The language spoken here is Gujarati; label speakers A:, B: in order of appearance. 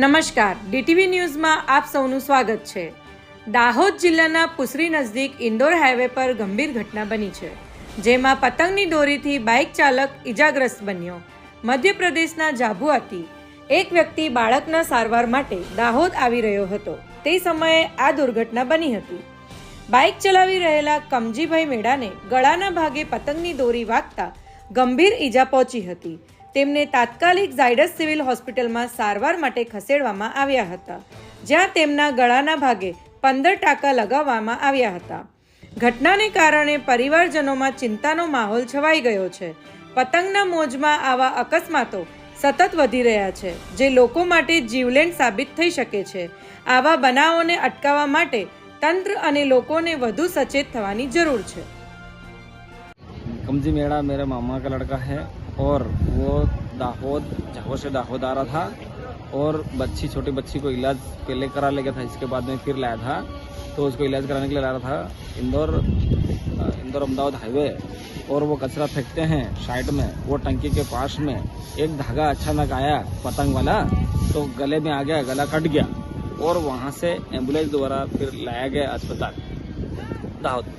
A: નમસ્કાર. ડીટીવી ન્યૂઝમાં આપ સૌનું સ્વાગત છે. દાહોદ જિલ્લાના પુસરી નજીક ઇન્દોર હાઈવે પર ગંભીર ઘટના બની છે, જેમાં પતંગની દોરીથી બાઇક ચાલક ઇજાગ્રસ્ત બન્યો. મધ્યપ્રદેશના જાબુઆથી એક વ્યક્તિ બાળકના સારવાર માટે દાહોદ આવી રહ્યો હતો. તે સમયે આ દુર્ઘટના બની હતી. બાઇક ચલાવી રહેલા કમજીભાઈ મેડાને ગળાના ભાગે પતંગની દોરી વાગતા ગંભીર ઈજા પહોંચી હતી. તેમને તાત્કાલિક ઝાયડસ સિવિલ હોસ્પિટલમાં સારવાર માટે ખસેડવામાં આવ્યા હતા, જ્યાં તેમના ગળાના ભાગે પંદર ટાંકા લગાવવામાં આવ્યા હતા. ઘટનાને કારણે પરિવારજનોમાં ચિંતાનો માહોલ છવાઈ ગયો છે. પતંગના મોજમાં આવા અકસ્માતો સતત વધી રહ્યા છે, જે લોકો માટે જીવલેણ સાબિત થઈ શકે છે. આવા બનાવોને અટકાવવા માટે તંત્ર અને લોકોને વધુ સચેત થવાની જરૂર છે.
B: कमजी मेड़ा मेरे मामा का लड़का है और वो दाहोद झाहो से दाहोद आ रहा था और बच्ची, छोटी बच्ची को इलाज पहले करा ले गया था। इसके बाद में फिर लाया था तो उसको इलाज कराने के लिए ला रहा था। इंदौर इंदौर अहमदाबाद हाईवे और वो कचरा फेंकते हैं साइड में, वो टंकी के पास में। एक धागा अचानक आया पतंग वाला तो गले में आ गया, गला कट गया और वहाँ से एंबुलेंस द्वारा फिर लाया गया अस्पताल, दाहोद।